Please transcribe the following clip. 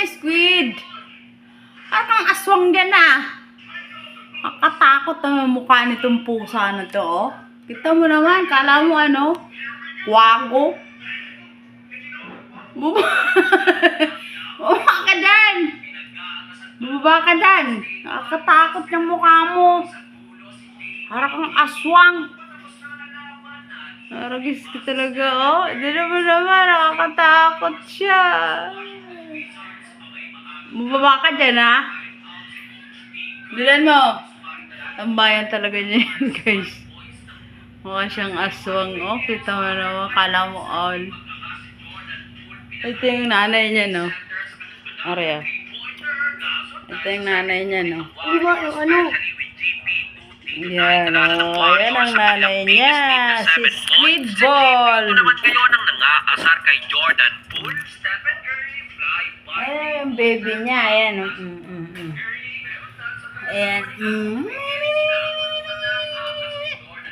Yung squid? Parang aswang dyan ah. Nakatakot ang mukha nitong pusa na to, oh. Kita mo naman, kala mo ano? Wago. Bumaba Bumaba ka dyan! Bumaba ka dyan! Nakakatakot yung mukha mo. Parang kang aswang. Naragis ka talaga, oh. Hindi naman naman, nakakatakot siya. Bumaba ka dyan, ha? Dilan mo. Tambayan talaga niya yan, guys. Mukha siyang aswang, oh. Kita mo naman, kala mo all. Ito yung nanay niya, no? Aria. Ito yung nanay niya, no? Di ba yung ano? Yan, oh. Yan ang nanay niya. Si Squid Ball. Ito naman ngayon ang nangaasar kay Jordan Poole. Baby niya. Ayan, oh. Mm, mm, mm. Ayan. Mm.